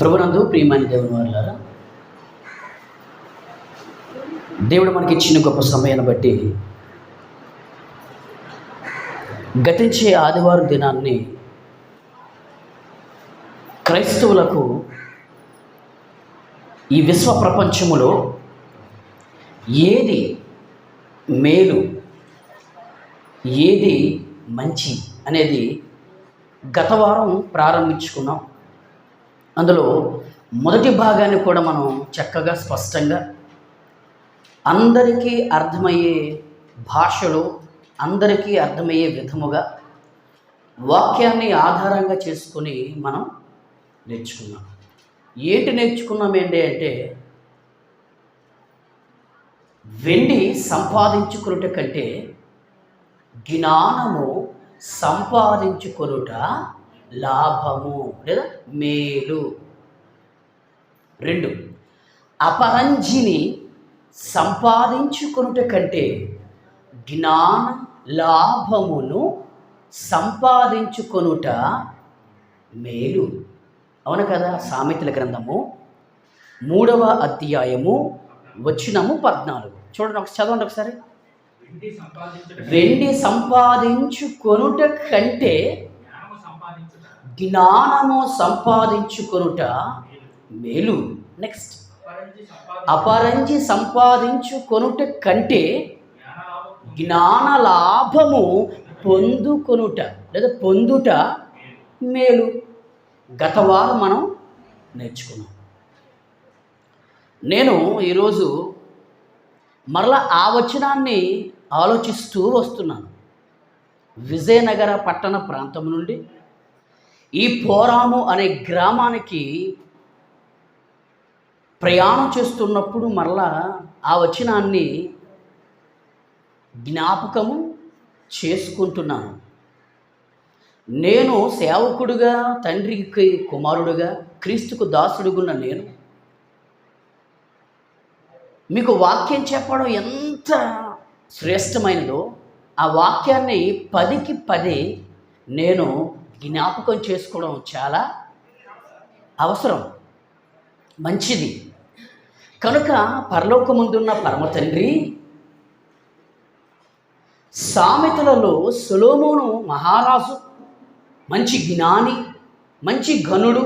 ప్రభునందు ప్రియమైన దేవుని వారులారా దేవుడు మనకి ఇచ్చిన గొప్ప సమయాన్ని బట్టి గతించే ఆదివారం దినాన్ని క్రైస్తవులకు ఈ విశ్వ ప్రపంచములో ఏది మేలు ఏది మంచి అనేది గత వారం ప్రారంభించుకున్నాం. అందులో మొదటి భాగాన్ని కూడా మనం చక్కగా స్పష్టంగా అందరికీ అర్థమయ్యే భాషలో అందరికీ అర్థమయ్యే విధముగా వాక్యాన్ని ఆధారంగా చేసుకొని మనం నేర్చుకున్నాం. ఏంటి నేర్చుకున్నాం ఏంటి అంటే వెండి సంపాదించుకున్నట కంటే జ్ఞానము సంపాదించుకొనుట లాభము లేదా మేలు. రెండు అపరంజిని సంపాదించుకొనుట కంటే జ్ఞాన లాభమును సంపాదించుకొనుట మేలు. అవును కదా? సామెతల గ్రంథము మూడవ అధ్యాయము వచ్చినము పద్నాలుగు. చూడండి ఒకసారి చదవండి ఒకసారి. వెండి సంపాదించుకొనుట కంటే జ్ఞానము సంపాదించుకొనుట మేలు. నెక్స్ట్ అపరంజి సంపాదించుకొనుట కంటే జ్ఞాన లాభము పొందుకొనుట లేదా పొందుట మేలు. గత వారం మనం నేర్చుకున్నాం. నేను ఈరోజు మరలా ఆ వచనాన్ని ఆలోచిస్తూ వస్తున్నాను. విజయనగర పట్టణ ప్రాంతం నుండి ఈ పోరాము అనే గ్రామానికి ప్రయాణం చేస్తున్నప్పుడు మరలా ఆ వచనాన్ని జ్ఞాపకము చేసుకుంటున్నాను. నేను సేవకుడుగా తండ్రికి కుమారుడుగా క్రీస్తుకు దాసుడుగున్న నేను మీకు వాక్యం చెప్పడం ఎంత శ్రేష్టమైనదో ఆ వాక్యాన్ని పదికి పది నేను జ్ఞాపకం చేసుకోవడం చాలా అవసరం. మంచిది. కనుక పరలోకముందున్న పరమ తండ్రి సామెతలలో సులోమోను మహారాజు మంచి జ్ఞాని మంచి ఘనుడు.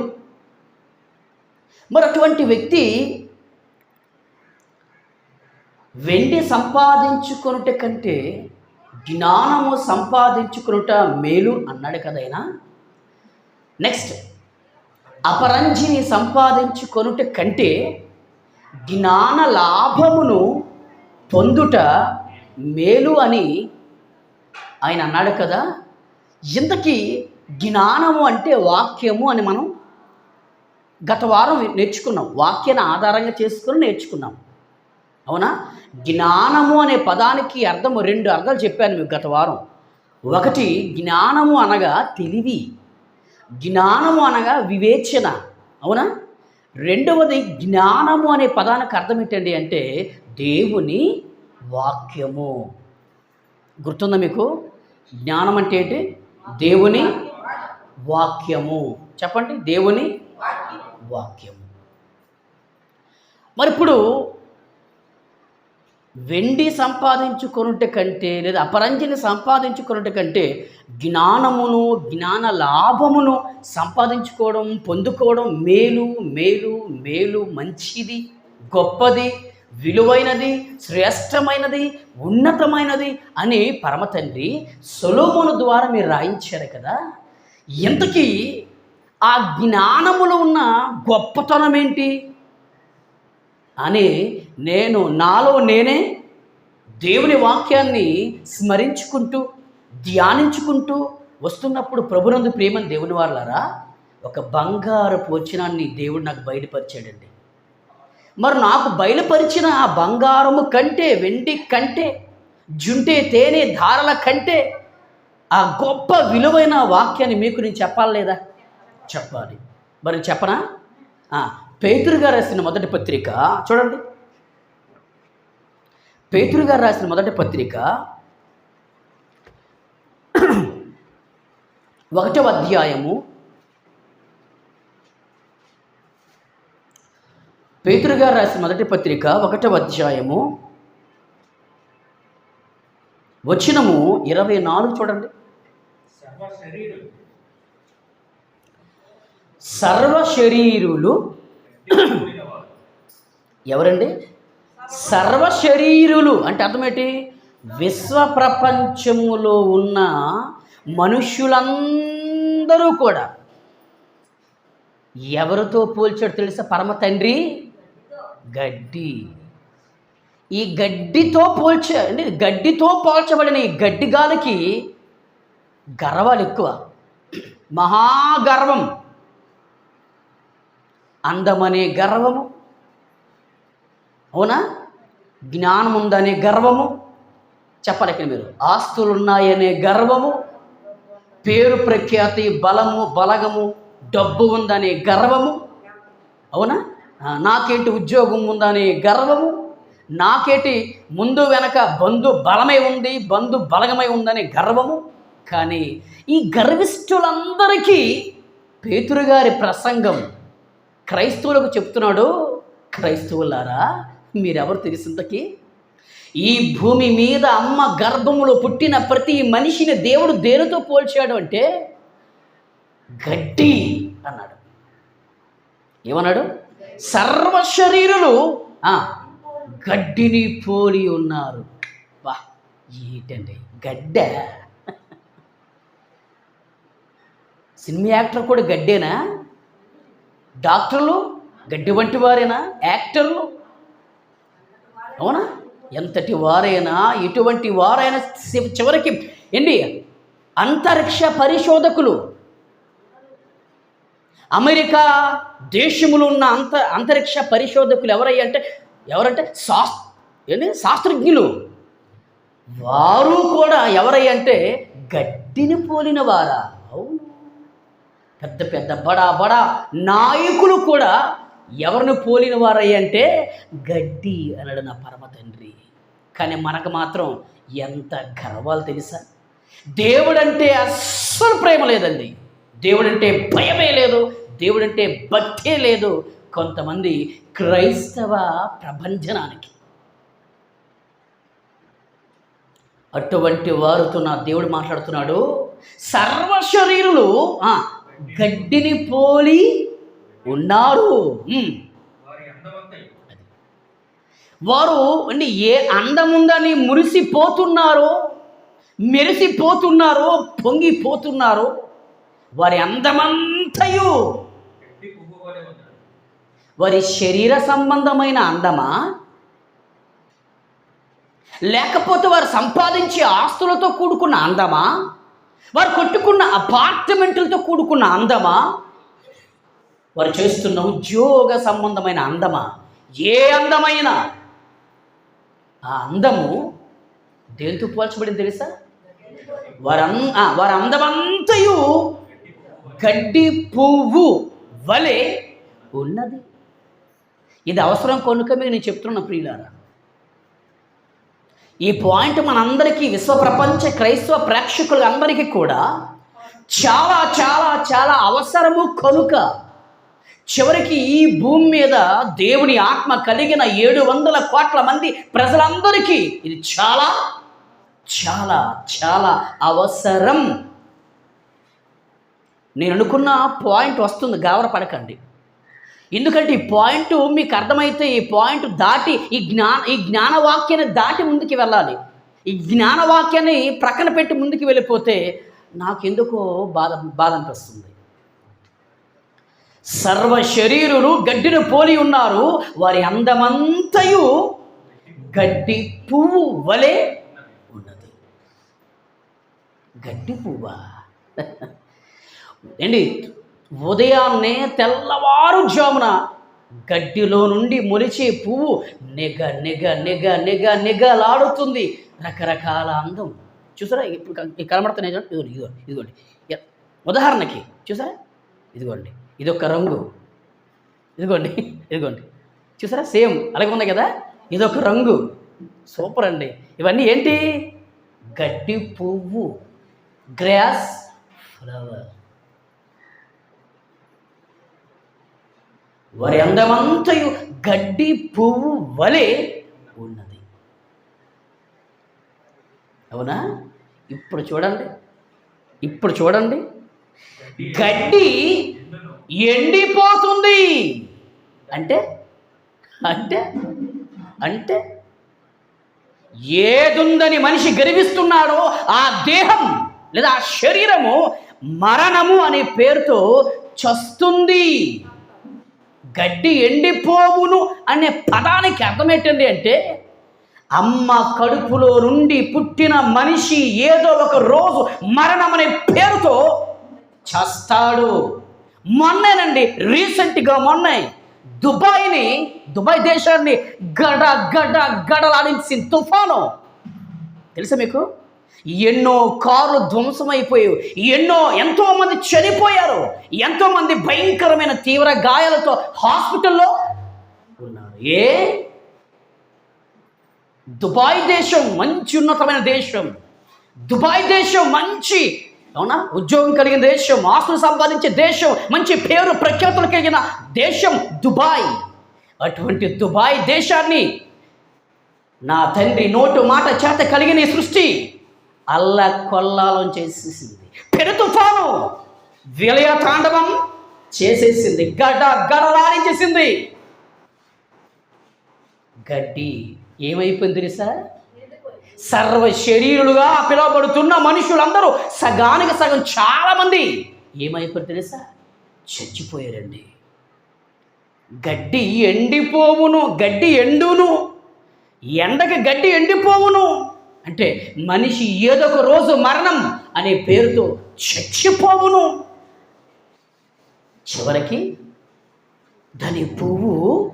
మరి అటువంటి వ్యక్తి వెండి సంపాదించుకొనుట కంటే జ్ఞానము సంపాదించుకొనుట మేలు అన్నాడు కదైనా నెక్స్ట్ అపరంజిని సంపాదించుకొనుట కంటే జ్ఞాన లాభమును పొందుట మేలు అని ఆయన అన్నాడు కదా. ఇంతకీ జ్ఞానము అంటే వాక్యము అని మనం గత వారం నేర్చుకున్నాం. వాక్యాన్ని ఆధారంగా చేసుకుని నేర్చుకున్నాం. అవునా? జ్ఞానము అనే పదానికి అర్థము రెండు అర్థాలు చెప్పాను మీకు గత వారం. ఒకటి జ్ఞానము అనగా తెలివి. జ్ఞానము అనగా వివేచన. అవునా? రెండవది జ్ఞానము అనే పదానికి అర్థం ఏంటండి అంటే దేవుని వాక్యము. గుర్తుందా మీకు? జ్ఞానం అంటే ఏంటి? దేవుని వాక్యము. చెప్పండి దేవుని వాక్యము. మరి ఇప్పుడు వెండి సంపాదించుకొనుట కంటే లేదా అపరంజిని సంపాదించుకొనుట కంటే జ్ఞానమును జ్ఞాన లాభమును సంపాదించుకోవడం పొందుకోవడం మేలు మేలు మేలు మంచిది గొప్పది విలువైనది శ్రేష్టమైనది ఉన్నతమైనది అని పరమతండ్రి సొలోమోను ద్వారా మీరు రాయించారు కదా. ఇంతకీ ఆ జ్ఞానములో ఉన్న గొప్పతనం ఏంటి అని నేను నాలో నేనే దేవుని వాక్యాన్ని స్మరించుకుంటూ ధ్యానించుకుంటూ వస్తున్నప్పుడు ప్రభునందు ప్రేమని దేవుని వాళ్ళారా ఒక బంగారు పోచనాన్ని దేవుడు నాకు బయలుపరిచాడండి. మరి నాకు బయలుపరిచిన ఆ బంగారము కంటే వెండి కంటే జుంటే తేనె ధారల కంటే ఆ గొప్ప విలువైన వాక్యాన్ని మీకు నేను చెప్పాలి లేదా? చెప్పాలి. మరి చెప్పనా? పేతురు గారు రాసిన మొదటి పత్రిక చూడండి. పేతురు గారు రాసిన మొదటి పత్రిక ఒకటవ అధ్యాయము. పేతురు గారు రాసిన మొదటి పత్రిక ఒకటవ అధ్యాయము. వచనము ఇరవై నాలుగు చూడండి. సర్వ శరీరం సర్వ శరీరులు ఎవరండి? సర్వ శరీరులు అంటే అర్థమేంటి? విశ్వ ప్రపంచములో ఉన్న మనుష్యులందరూ కూడా ఎవరితో పోల్చాడు తెలుసా? పరమ తండ్రి గడ్డి. ఈ గడ్డితో పోల్చ అంటే గడ్డితో పోల్చబడిన ఈ గడ్డి గాలికి గర్వాలు ఎక్కువ. మహాగర్వం అందమనే గర్వము. అవునా? జ్ఞానం ఉందనే గర్వము. చెప్పాలి మీరు. ఆస్తులున్నాయనే గర్వము. పేరు ప్రఖ్యాతి బలము బలగము డబ్బు ఉందనే గర్వము. అవునా? నాకేంటి ఉద్యోగం ఉందనే గర్వము. నాకేంటి ముందు వెనక బంధు బలమై ఉంది బంధు బలగమై ఉందనే గర్వము. కానీ ఈ గర్విష్ఠులందరికీ పేతురు గారి ప్రసంగం క్రైస్తవులకు చెప్తున్నాడు క్రైస్తవులారా మీరెవరు తెలిసింతకి ఈ భూమి మీద అమ్మ గర్భములో పుట్టిన ప్రతి మనిషిని దేవుడు దేనితో పోల్చాడు అంటే గడ్డి అన్నాడు. ఏమన్నాడు? సర్వ శరీరులు గడ్డిని పోలి ఉన్నారు. వా ఏంటండి? గడ్డ? సినిమా యాక్టర్ కూడా గడ్డేనా? డాక్టర్లు గడ్డి వంటి వారైనా? యాక్టర్లు? అవునా? ఎంతటి వారైనా ఎటువంటి వారైనా చివరికి ఏంటి? అంతరిక్ష పరిశోధకులు. అమెరికా దేశములో ఉన్న అంత అంతరిక్ష పరిశోధకులు ఎవరయ్యంటే ఎవరంటే శాస్ ఏంటి శాస్త్రజ్ఞులు. వారు కూడా ఎవరయ్యంటే గడ్డిని పోలిన వారా. పెద్ద పెద్ద బడా బడా నాయకులు కూడా ఎవరిని పోలిన వారయ్య అంటే గడ్డి అన్నాడు నా పరమ తండ్రి. కానీ మనకు మాత్రం ఎంత గర్వాలు తెలుసా? దేవుడంటే అస్సలు ప్రేమ లేదండి. దేవుడంటే భయమే లేదు. దేవుడంటే భక్తే లేదు. కొంతమంది క్రైస్తవ ప్రభంజనానికి. అటువంటి వారితో నా దేవుడు మాట్లాడుతున్నాడు. సర్వ శరీరులు గడ్డిని పోలి ఉన్నారు. వారి అంటే ఏ అందముందని మురిసిపోతున్నారో మెరిసిపోతున్నారో పొంగిపోతున్నారో వారి అందమంతయు వారి శరీర సంబంధమైన అందమా? లేకపోతే వారు సంపాదించే ఆస్తులతో కూడుకున్న అందమా? వారు కొట్టుకున్న అపార్ట్మెంట్లతో కూడుకున్న అందమా? వారు చేస్తున్న ఉద్యోగ సంబంధమైన అందమా? ఏ అందమైన? ఆ అందము దేంతో పోల్చబడింది తెలుసా? వారి వారి అందమంతయు గడ్డి పువ్వు వలె ఉన్నది. ఇది అవసరం కొనుక మీకు నేను చెప్తున్నా ప్రియులారా. ఈ పాయింట్ మనందరికీ విశ్వ ప్రపంచ క్రైస్తవ ప్రేక్షకులందరికీ కూడా చాలా చాలా చాలా అవసరము కనుక చివరికి ఈ భూమి మీద దేవుని ఆత్మ కలిగిన ఏడు వందల కోట్ల మంది ప్రజలందరికీ ఇది చాలా చాలా చాలా అవసరం. నేను అనుకున్న పాయింట్ వస్తుంది. గావర పడకండి ఎందుకంటే ఈ పాయింట్ మీకు అర్థమైతే ఈ పాయింట్ దాటి ఈ జ్ఞాన ఈ జ్ఞానవాక్యాన్ని దాటి ముందుకు వెళ్ళాలి. ఈ జ్ఞానవాక్యాన్ని ప్రక్కన పెట్టి ముందుకు వెళ్ళిపోతే నాకెందుకో బాధ బాధ అనిపిస్తుంది. సర్వ శరీరులు గడ్డిని పోలి ఉన్నారు. వారి అందమంతయు గడ్డి పువ్వు వలె ఉన్నది. గడ్డి పువ్వా? ఏంటి ఉదయాన్నే తెల్లవారుజామున గడ్డిలో నుండి మొలిచే పువ్వు నిగ నిగ నిగ నిగ నిగలాడుతుంది. రకరకాల అందం. చూసారా? ఇప్పుడు కనబడుతున్నాయి చూడండి ఇదిగోండి ఇదిగోండి. ఇదిగోండి ఉదాహరణకి చూసారా? ఇదిగోండి ఇదొక రంగు. ఇదిగోండి ఇదిగోండి. చూసారా? సేమ్ అలాగే ఉంది కదా? ఇదొక రంగు. సూపర్ అండి. ఇవన్నీ ఏంటి? గడ్డి పువ్వు. Grass flower. వారి అందమంతయు గడ్డి పువ్వు వలె ఉన్నది. అవునా? ఇప్పుడు చూడండి. ఇప్పుడు చూడండి. గడ్డి ఎండిపోతుంది. అంటే? అంటే? అంటే? ఏదుందని మనిషి గర్విస్తున్నాడో ఆ దేహం లేదా ఆ శరీరము మరణము అనే పేరుతో చస్తుంది. గడ్డి ఎండిపోవును అనే పదానికి అర్థం ఏంటండి అంటే అమ్మ కడుపులో నుండి పుట్టిన మనిషి ఏదో ఒక రోజు మరణం అనే పేరుతో చేస్తాడు. మొన్నేనండి రీసెంట్గా మొన్నే దుబాయ్ని దుబాయ్ దేశాన్ని గడ గడ గడలాడించిన తుఫాను. తెలుసా మీకు? ఎన్నో కార్లు ధ్వంసమైపోయాయి. ఎన్నో ఎంతో మంది చనిపోయారు. ఎంతోమంది భయంకరమైన తీవ్ర గాయాలతో హాస్పిటల్లో ఉన్నారు. ఏ? దుబాయ్ దేశం మంచి ఉన్నతమైన దేశం. దుబాయ్ దేశం మంచి అవునా? ఉద్యోగం కలిగిన దేశం ఆస్తులు సంపాదించే దేశం మంచి పేరు ప్రఖ్యాతులు కలిగిన దేశం దుబాయ్. అటువంటి దుబాయ్ దేశాన్ని నా తండ్రి నోటు మాట చేత కలిగిన సృష్టి అల్ల కొల్లాలం చేసేసింది. పెను తుఫాను విలయ తాండవం చేసేసింది. గడ గడలాడించేసింది గడ్డి ఏమైపోయింది తెలుసా? సర్వ శరీరులుగా పిలువబడుతున్న మనుషులందరూ సగానికి సగం చాలామంది ఏమైపోయారు తెలుసా? చచ్చిపోయారండి. గడ్డి ఎండిపోవును గడ్డి ఎండును ఎండకి గడ్డి ఎండిపోవును. అంటే మనిషి ఏదో ఒక రోజు మరణం అనే పేరుతో చచ్చిపోవును. చివరికి దాని పువ్వు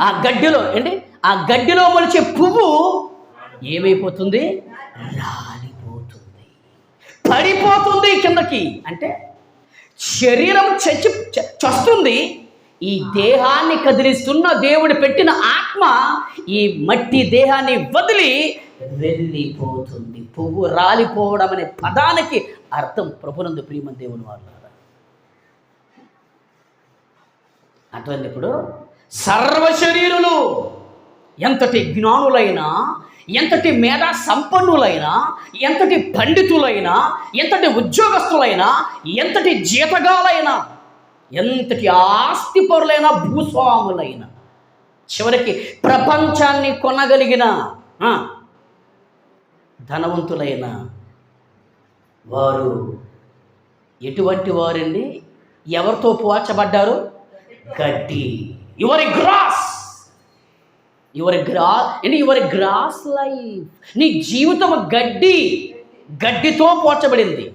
ఆ గడ్డిలో ఏంటి? ఆ గడ్డిలో మొలిచే పువ్వు ఏమైపోతుంది? రాలిపోతుంది. పడిపోతుంది కిందకి. అంటే శరీరం చచ్చి చ- చస్తుంది. ఈ దేహాన్ని కదిలిస్తున్న దేవుడు పెట్టిన ఆత్మ ఈ మట్టి దేహాన్ని వదిలి వెళ్ళిపోతుంది. పువ్వు రాలిపోవడం అనే పదానికి అర్థం ప్రభునందు ప్రియమ దేవుని వారు అటువంటి ఇప్పుడు సర్వ శరీరులు ఎంతటి జ్ఞానులైనా ఎంతటి మేధా సంపన్నులైనా ఎంతటి పండితులైనా ఎంతటి ఉద్యోగస్తులైనా ఎంతటి జీతగాలైనా ఎంతటి ఆస్తిపరులైన భూస్వాములైన చివరికి ప్రపంచాన్ని కొనగలిగిన ధనవంతులైన వారు ఎటువంటి వారండి? ఎవరితో పోల్చబడ్డారు? గడ్డి. Your gross. యువర్ గ్రా అంటే యువర్ గ్రాస్ లైఫ్. నీ జీవితం గడ్డి. గడ్డితో పోల్చబడింది.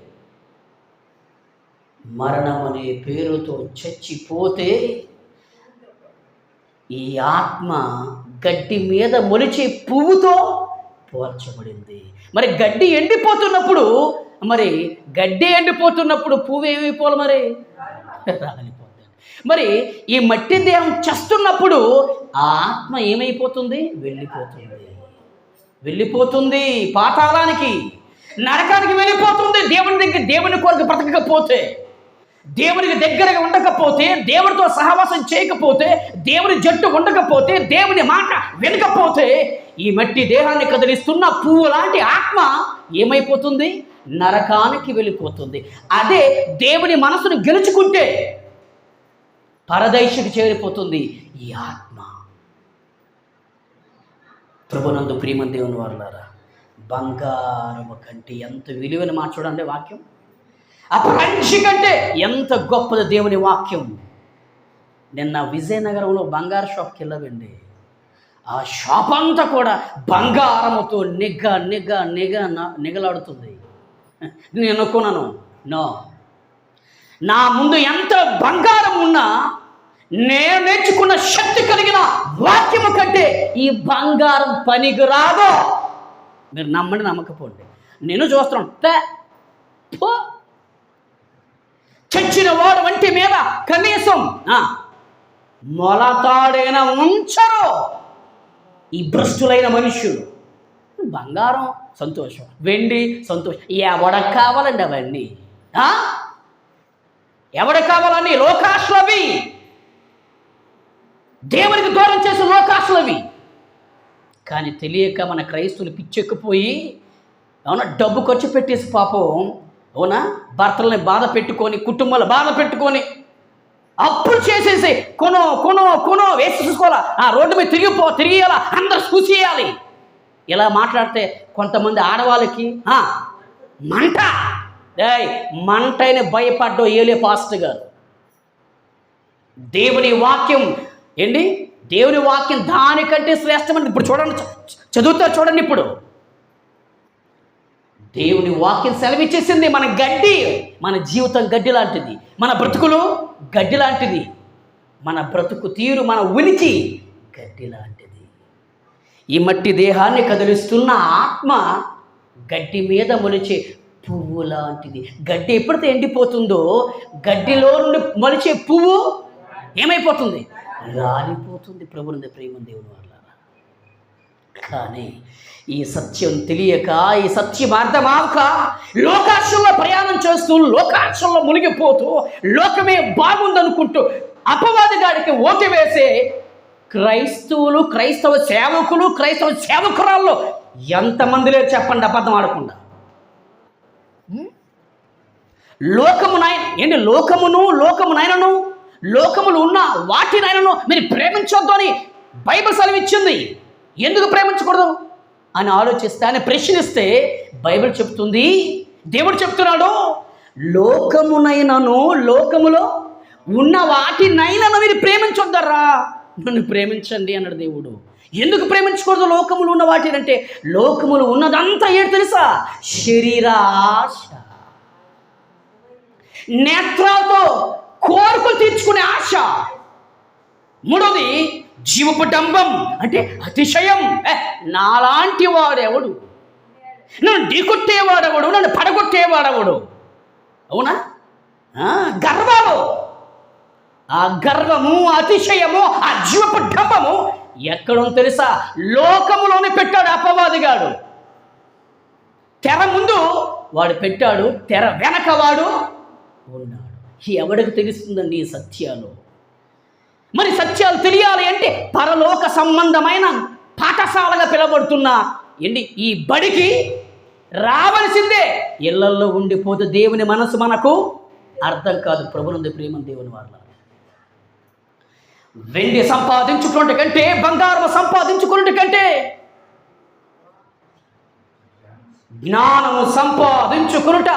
మరణం అనే పేరుతో చచ్చిపోతే ఈ ఆత్మ గడ్డి మీద మొలిచే పువ్వుతో పోల్చబడింది. మరి గడ్డి ఎండిపోతున్నప్పుడు మరి గడ్డి ఎండిపోతున్నప్పుడు పువ్వు ఏమైపోవాలి మరి? రాలిపోతుంది మరి ఈ మట్టి దేహం చస్తున్నప్పుడు ఆ ఆత్మ ఏమైపోతుంది? వెళ్ళిపోతుంది. వెళ్ళిపోతుంది పాతాళానికి నరకానికి వెళ్ళిపోతుంది. దేవుని దగ్గర దేవుని కొరకు బ్రతకకపోతే. దేవునికి దగ్గరగా ఉండకపోతే దేవునితో సహవాసం చేయకపోతే దేవుని జట్టు ఉండకపోతే దేవుని మాట వినకపోతే ఈ మట్టి దేహాన్ని కదిలిస్తున్న పువ్వు లాంటి ఆత్మ ఏమైపోతుంది? నరకానికి వెళ్ళిపోతుంది. అదే దేవుని మనసును గెలుచుకుంటే పరదైషకు చేరిపోతుంది ఈ ఆత్మ. ప్రభునందు ప్రియమని దేవుని వాళ్ళారా బంగారము కంటే ఎంత విలువైన మాట చూడండి వాక్యం. అపరంచి కంటే ఎంత గొప్పది దేవుని వాక్యం? నిన్న విజయనగరంలో బంగారు షాప్కి వెళ్ళవండి ఆ షాప్ అంతా కూడా బంగారముతో నిగ్గ నిగ్గ నిగ నిగలాడుతుంది. నేను అనుకున్నాను నో. నా ముందు ఎంత బంగారం ఉన్నా నేను నేర్చుకున్న శక్తి కలిగిన వాక్యము కంటే ఈ బంగారం పనికి రాదు. మీరు నమ్మండి నమ్మకపోండి. నేను చూస్తున్నాను పో. చచ్చిన వాడు వంటి మీద కనీసం మొలతాడైన ఉంచరు. ఈ భ్రష్టులైన మనుషులు బంగారం సంతోషం. వెండి సంతోషం. ఎవడకు కావాలండి అవన్నీ? ఆ? కావాలని లోకాశలవి దేవునికి దూరం చేసే లోకాశలవి కానీ తెలియక మన క్రైస్తువులు పిచ్చెక్కిపోయి ఏమన్నా డబ్బు ఖర్చు పెట్టేసి పాపం అవునా? భర్తలని బాధ పెట్టుకొని కుటుంబాలు బాధ పెట్టుకొని అప్పులు చేసేసి కొనో కొనో కొనో వేసి చూసుకోవాలా? ఆ రోడ్డు మీద తిరిగిపో తిరిగేయాలా అందరు చూసేయాలి ఇలా మాట్లాడితే కొంతమంది ఆడవాళ్ళకి ఆ, మంట. డేయ్ మంటైన భయపడ్డం ఏలే పాస్టర్ గారు. దేవుని వాక్యం ఏంటి? దేవుని వాక్యం దానికంటే శ్రేష్టమని ఇప్పుడు చూడండి చదువుతారు చూడండి ఇప్పుడు. దేవుని వాక్యం సెలవిచ్చేసింది మన గడ్డి మన జీవితం గడ్డి లాంటిది. మన బ్రతుకులు గడ్డి లాంటిది. మన బ్రతుకు తీరు మన ఉనికి గడ్డి లాంటిది. ఈ మట్టి దేహాన్ని కదిలిస్తున్న ఆత్మ గడ్డి మీద మొలిచే పువ్వు లాంటిది. గడ్డి ఎప్పుడైతే ఎండిపోతుందో గడ్డిలో నుండి మొలిచే పువ్వు ఏమైపోతుంది? రాలిపోతుంది. ప్రభుని ప్రేమ దేవుని వల్ల కానీ ఈ సత్యం తెలియక ఈ సత్యం అర్థమాక లోకాశంలో ప్రయాణం చేస్తూ లోకాశంలో మునిగిపోతూ లోకమే బాగుందనుకుంటూ అపవాది గాడికి ఓటు వేసే క్రైస్తవులు క్రైస్తవ సేవకులు క్రైస్తవ సేవకురాల్లో ఎంతమంది లేరు చెప్పండి అబద్ధం ఆడకుండా? లోకము నాయన ఏంటి లోకమును లోకము నాయనను? లోకములు ఉన్న వాటినైనను మీరు ప్రేమించొద్దు అని బైబిల్ సెలవిచ్చింది. ఎందుకు ప్రేమించకూడదు? అని ఆలోచిస్తే ఆయన ప్రశ్నిస్తే బైబిల్ చెప్తుంది దేవుడు చెప్తున్నాడు లోకమునైనను లోకములో ఉన్న వాటినైనను మీరు ప్రేమించొద్దరా నన్ను ప్రేమించండి అన్నాడు దేవుడు. ఎందుకు ప్రేమించకూడదు లోకములు ఉన్న వాటినంటే? లోకములు ఉన్నదంతా ఏంటి తెలుసా? శరీరాశ. నేత్రాలతో కోరుకులు తీర్చుకునే ఆశ. మూడోది జీవపు అంటే అతిశయం. ఏ, నాలాంటి వాడెవడు? నన్ను ఢీకొట్టేవాడెవడు? నన్ను పడగొట్టేవాడెవడు? అవునా? గర్వాలు ఆ గర్వము అతిశయము ఆ జీవపు డంబము ఎక్కడో తెలుసా? లోకములోనే పెట్టాడు అపవాదిగాడు. తెర ముందు వాడు పెట్టాడు తెర వెనక వాడు ఉన్నాడు. ఎవడికి తెలుస్తుందండి ఈ సత్యాలు? మరి సత్యాలు తెలియాలి అంటే పరలోక సంబంధమైన పాఠశాలగా పిలబడుతున్నా ఏంటి? ఈ బడికి రావలసిందే. ఇళ్ళల్లో ఉండిపోతే దేవుని మనసు మనకు అర్థం కాదు. ప్రభునంది ప్రేమ దేవుని వాళ్ళ వెండి సంపాదించుకున్నట్టు కంటే బంగారం సంపాదించుకున్నట్టు కంటే జ్ఞానము సంపాదించుకునుట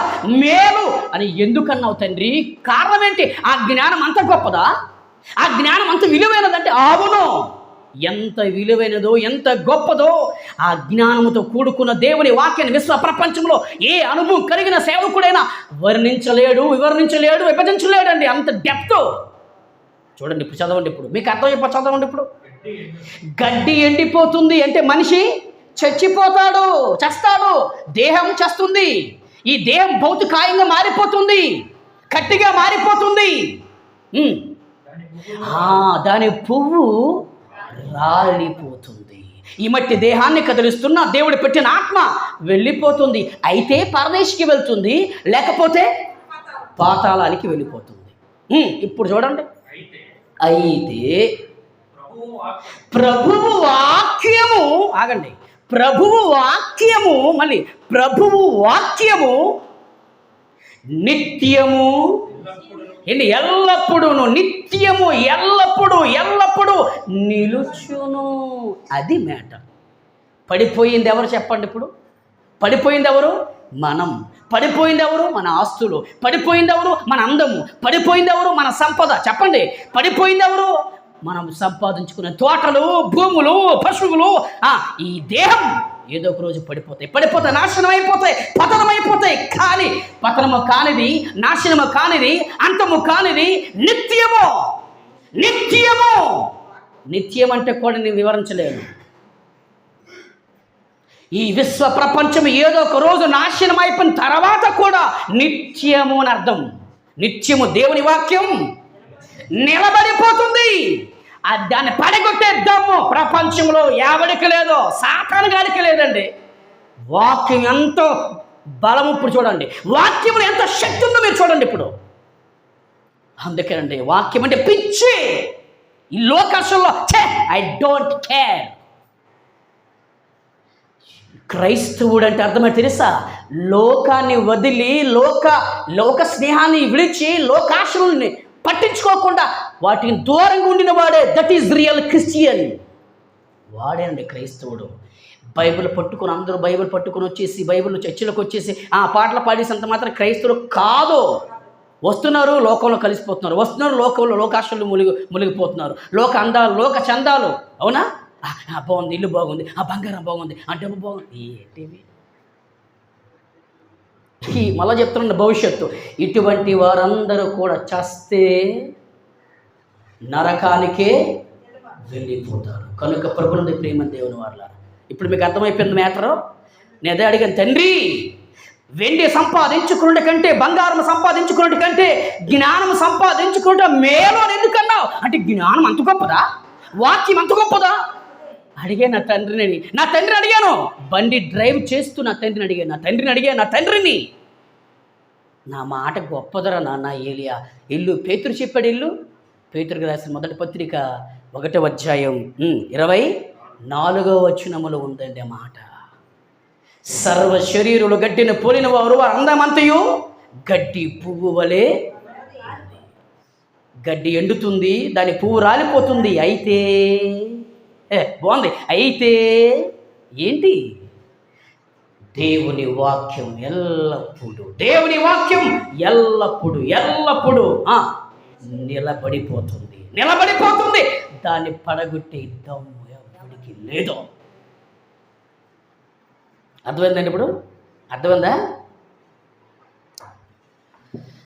మేలు అని ఎందుకన్నావు తండ్రి? కారణం ఏంటి? ఆ జ్ఞానం అంత గొప్పదా? ఆ జ్ఞానం అంత విలువైనదంటే అవును. ఎంత విలువైనదో ఎంత గొప్పదో ఆ జ్ఞానముతో కూడుకున్న దేవుని వాక్యాన్ని విశ్వ ప్రపంచంలో ఏ అనుభవం కలిగిన సేవకుడైనా వర్ణించలేడు వివరించలేడు విభజించలేడండి. అంత డెప్త్ చూడండి ఇప్పుడు చదవండి ఇప్పుడు. మీకు అర్థమైపో చదవండి ఇప్పుడు. గడ్డి ఎండిపోతుంది అంటే మనిషి చచ్చిపోతాడు చస్తాడు దేహం చస్తుంది. ఈ దేహం భౌతికాయంగా మారిపోతుంది కట్టిగా మారిపోతుంది. దాని పువ్వు రాలిపోతుంది. ఈ మట్టి దేహాన్ని కదిలిస్తున్న దేవుడు పెట్టిన ఆత్మ వెళ్ళిపోతుంది. అయితే పరదేశికి వెళ్తుంది లేకపోతే పాతాళానికి వెళ్ళిపోతుంది. ఇప్పుడు చూడండి. అయితే ప్రభువు వాక్యం ప్రభువు వాక్యము ఆగండి. ప్రభువు వాక్యము మళ్ళీ ప్రభువు వాక్యము నిత్యము ఏంటి? ఎల్లప్పుడూను నిత్యము ఎల్లప్పుడూ ఎల్లప్పుడూ నిలుచును. అది మేట పడిపోయింది ఎవరు చెప్పండి ఇప్పుడు? పడిపోయింది ఎవరు? మనం. పడిపోయింది ఎవరు? మన ఆస్తులు. పడిపోయింది ఎవరు? మన అందము. పడిపోయింది ఎవరు? మన సంపద. చెప్పండి. పడిపోయింది ఎవరు? మనం సంపాదించుకునే తోటలు భూములు పశువులు ఈ దేహం. ఏదో ఒక రోజు పడిపోతాయి. పడిపోతాయి నాశనం అయిపోతాయి పతనం అయిపోతాయి. కానీ పతనము కానిది నాశనము కానిది అంతము కానిది నిత్యము. నిత్యము. నిత్యం అంటే కూడా నేను వివరించలేను. ఈ విశ్వ ప్రపంచం ఏదో ఒక రోజు నాశనం అయిపోయిన తర్వాత కూడా నిత్యము అని అర్థం. నిత్యము దేవుని వాక్యం నిలబడిపోతుంది. దాన్ని పడగొట్టే దమ్ము ప్రపంచంలో ఎవరికి లేదో సాతాను గారికి లేదండి. వాక్యం ఎంతో బలం ఇప్పుడు చూడండి. వాక్యంలో ఎంత శక్తి ఉందో మీరు చూడండి ఇప్పుడు. అందుకేనండి వాక్యం అంటే పిచ్చి. ఈ లోకాశంలో ఛే ఐ డోంట్ కేర్ క్రైస్తవుడు అంటే అర్థమైతే తెలుసా? లోకాన్ని వదిలి లోక లోక స్నేహాన్ని విడిచి లోకాశుల్ని పట్టించుకోకుండా వాటిని దూరంగా ఉండిన వాడే దట్ ఈజ్ రియల్ క్రిస్టియన్ వాడేనండి క్రైస్తవుడు. బైబిల్ పట్టుకొని అందరూ బైబిల్ పట్టుకొని వచ్చేసి బైబిల్ చర్చిలకు వచ్చేసి ఆ పాటలు పాడేసినంత మాత్రం క్రైస్తవులు కాదు. వస్తున్నారు లోకంలో కలిసిపోతున్నారు. వస్తున్నారు లోకంలో లోకాశలు మునిగి మునిగిపోతున్నారు. లోక అందాలు లోక చందాలు. అవునా? బాగుంది ఇల్లు బాగుంది ఆ బంగారం బాగుంది ఆ డబ్బు బాగుంది. ఏంటివి? ఈ మళ్ళా చెప్తున్న భవిష్యత్తు. ఇటువంటి వారందరూ కూడా చస్తే నరకానికే వెళ్ళిపోతారు. కనుక ప్రభుని ప్రేమ దేవుని వాళ్ళ ఇప్పుడు మీకు అర్థమైపోయింది మ్యాటరు? నేను అదే అడిగాను తండ్రి వెండి సంపాదించుకున్నటి కంటే బంగారం సంపాదించుకున్నటి కంటే జ్ఞానం సంపాదించుకుంటే మేలు అని ఎందుకన్నావు అంటే జ్ఞానం అంత గొప్పదా? వాక్యం అంత గొప్పదా? అడిగే నా తండ్రిని. నా తండ్రిని అడిగాను. బండి డ్రైవ్ చేస్తూ నా తండ్రిని అడిగాను. నా తండ్రిని అడిగాను. నా తండ్రిని. నా మాట గొప్పదరా నాన్న ఏలియా? ఇల్లు పేతురు చెప్పాడు ఇల్లు? పేతురికి రాసిన మొదటి పత్రిక ఒకటో అధ్యాయం ఇరవై నాలుగో వచనములో ఉందండి మాట. సర్వ శరీరులు గడ్డిని పోలిన వారు వారు అందమంతయు గడ్డి పువ్వు వలె గడ్డి ఎండుతుంది దాని పువ్వు రాలిపోతుంది అయితే ఏ బాగుంది. అయితే ఏంటి? దేవుని వాక్యం ఎల్లప్పుడూ దేవుని వాక్యం ఎల్లప్పుడూ ఎల్లప్పుడూ నిలబడిపోతుంది. నిలబడిపోతుంది. దాన్ని పడగొట్టే దమ్ము ఎవరికి లేదు. అర్థమైందండి ఇప్పుడు? అర్థమైందా?